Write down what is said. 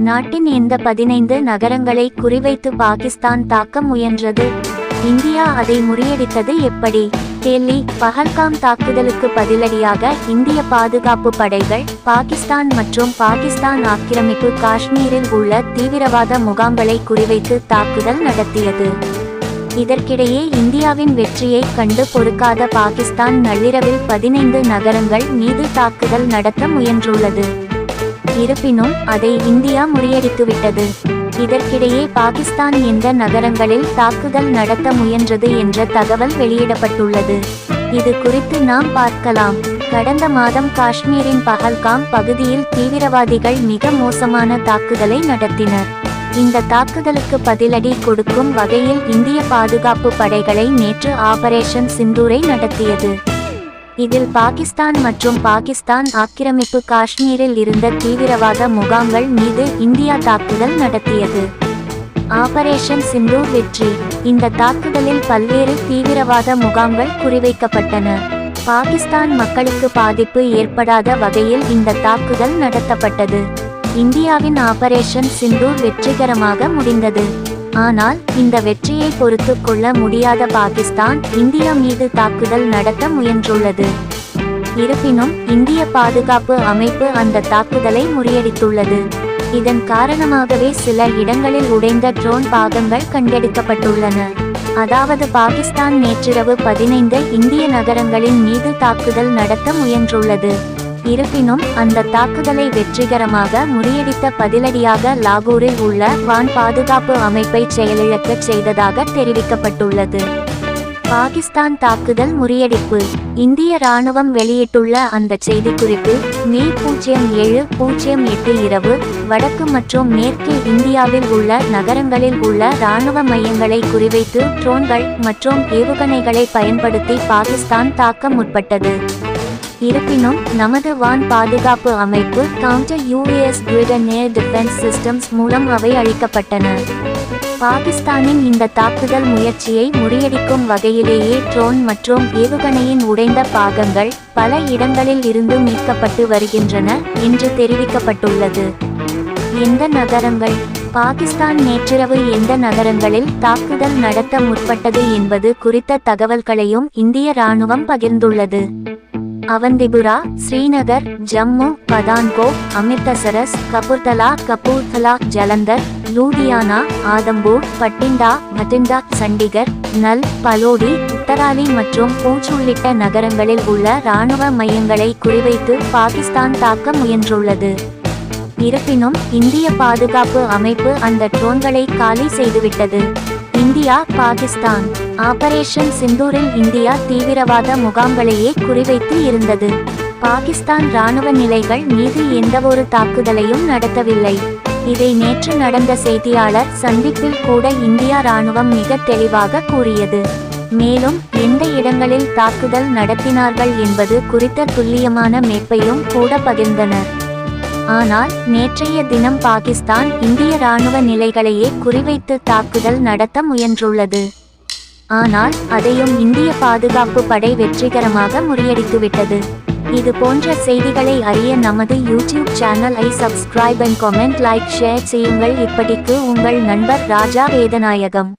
நாட்டின் இந்த பதினைந்து நகரங்களை குறிவைத்து பாகிஸ்தான் தாக்க முயன்றது. இந்தியா அதை முறியடித்தது எப்படி? டெல்லி பஹல்காம் தாக்குதலுக்கு பதிலடியாக இந்திய பாதுகாப்பு படைகள் பாகிஸ்தான் மற்றும் பாகிஸ்தான் ஆக்கிரமிப்பு காஷ்மீரில் உள்ள தீவிரவாத முகாம்களை குறிவைத்து தாக்குதல் நடத்தியது. இதற்கிடையே இந்தியாவின் வெற்றியை கண்டு பொறுக்காத பாகிஸ்தான் நள்ளிரவில் பதினைந்து நகரங்கள் மீது தாக்குதல் நடத்த முயன்றுள்ளது. இருப்பினும் அதை இந்தியா முறியடித்துவிட்டது. இதற்கிடையே பாகிஸ்தான் எந்த நகரங்களில் தாக்குதல் நடத்த முயன்றது என்ற தகவல் வெளியிடப்பட்டுள்ளது. இது குறித்து நாம் பார்க்கலாம். கடந்த மாதம் காஷ்மீரின் பஹல்காம் பகுதியில் தீவிரவாதிகள் மிக மோசமான தாக்குதலை நடத்தினர். இந்த தாக்குதலுக்கு பதிலடி கொடுக்கும் வகையில் இந்திய பாதுகாப்பு படைகளை நேற்று ஆபரேஷன் சிந்தூரை நடத்தியது. இதில் பாகிஸ்தான் மற்றும் பாகிஸ்தான் ஆக்கிரமிப்பு காஷ்மீரில் இருந்த தீவிரவாத முகாம்கள் மீது இந்தியா தாக்குதல் நடத்தியது. ஆபரேஷன் சிந்து வெற்றி. இந்த தாக்குதலில் பல்வேறு தீவிரவாத முகாம்கள் குறிவைக்கப்பட்டன. பாகிஸ்தான் மக்களுக்கு பாதிப்பு ஏற்படாத வகையில் இந்த தாக்குதல் நடத்தப்பட்டது. இந்தியாவின் ஆபரேஷன் சிந்தூர் வெற்றிகரமாக முடிந்தது. ஆனால் இந்த வெற்றியை பொறுத்து கொள்ள முடியாத பாகிஸ்தான் இந்தியா மீது தாக்குதல் நடத்த முயன்றுள்ளது. இருப்பினும் இந்திய பாதுகாப்பு அமைப்பு அந்த தாக்குதலை முறியடித்துள்ளது. இதன் காரணமாகவே சில இடங்களில் உடைந்த ட்ரோன் பாகங்கள் கண்டெடுக்கப்பட்டுள்ளன. அதாவது பாகிஸ்தான் நேற்றிரவு பதினைந்து இந்திய நகரங்களின் மீது தாக்குதல் நடத்த முயன்றுள்ளது. இருப்பினும் அந்த தாக்குதலை வெற்றிகரமாக முறியடித்த பதிலடியாக லாகூரில் உள்ள வான் பாதுகாப்பு அமைப்பை செயலிழக்கச் செய்ததாக தெரிவிக்கப்பட்டுள்ளது. பாகிஸ்தான் தாக்குதல் முறியடிப்பு. இந்திய ராணுவம் வெளியிட்டுள்ள அந்த செய்திக்குறிப்பு மே பூஜ்ஜியம் ஏழு பூஜ்ஜியம் எட்டு இரவு வடக்கு மற்றும் மேற்கு இந்தியாவில் உள்ள நகரங்களில் உள்ள ராணுவ மையங்களை குறிவைத்து ட்ரோன்கள் மற்றும் ஏவுகணைகளை பயன்படுத்தி பாகிஸ்தான் தாக்க முற்பட்டது. இருப்பினும் நமது வான் பாதுகாப்பு அமைப்பு கவுண்டர் யூஎஸ் கிரிடன் ஏர் டிஃபென்ஸ் சிஸ்டம்ஸ் மூலம் அவை அழிக்கப்பட்டன. பாகிஸ்தானின் இந்த தாக்குதல் முயற்சியை முறியடிக்கும் வகையிலேயே ட்ரோன் மற்றும் ஏவுகணையின் உடைந்த பாகங்கள் பல இடங்களில் இருந்து மீட்கப்பட்டு வருகின்றன என்று தெரிவிக்கப்பட்டுள்ளது. எந்த நகரங்கள்? பாகிஸ்தான் நேற்றிரவு எந்த நகரங்களில் தாக்குதல் நடத்த முற்பட்டது என்பது குறித்த தகவல்களையும் இந்திய ராணுவம் பகிர்ந்துள்ளது. அவந்திபுரா ஸ்ரீநகர் ஜம்மு பதான்கோ அமிர்தசரஸ் கபூர்தலா கபூர்தலா ஜலந்தர் லூதியானா ஆதம்பூர் பட்டிண்டா பட்டிண்டா சண்டிகர் நல் பலோடி உத்தராலி மற்றும் பூஞ்ச் உள்ளிட்ட நகரங்களில் உள்ள இராணுவ மையங்களை குறிவைத்து பாகிஸ்தான் தாக்க முயன்றுள்ளது. இருப்பினும் இந்திய பாதுகாப்பு அமைப்பு அந்த ட்ரோன்களை காலி செய்துவிட்டது. இந்தியா பாகிஸ்தான். ஆபரேஷன் சிந்தூரில் இந்தியா தீவிரவாத முகாம்களையே குறிவைத்து இருந்தது. பாகிஸ்தான் ராணுவ நிலைகள் மீது எந்தவொரு தாக்குதலையும் நடத்தவில்லை. இதை நேற்று நடந்த செய்தியாளர் சந்திப்பில் கூட இந்தியா ராணுவம் மிக தெளிவாக கூறியது. மேலும் எந்த இடங்களில் தாக்குதல் நடத்தினார்கள் என்பது குறித்த துல்லியமான மேப்பையும் கூட பகிர்ந்தனர். ஆனால் நேற்றைய தினம் பாகிஸ்தான் இந்திய ராணுவ நிலைகளையே குறிவைத்து தாக்குதல் நடத்த முயன்றுள்ளது. ஆனால் அதையும் இந்திய பாதுகாப்பு படை வெற்றிகரமாக முறியடித்துவிட்டது. இது போன்ற செய்திகளை அறிய நமது யூடியூப் சேனலை ஐ subscribe and comment like share செய்யுங்கள். இப்படிக்கு உங்கள் நண்பர் ராஜா வேதநாயகம்.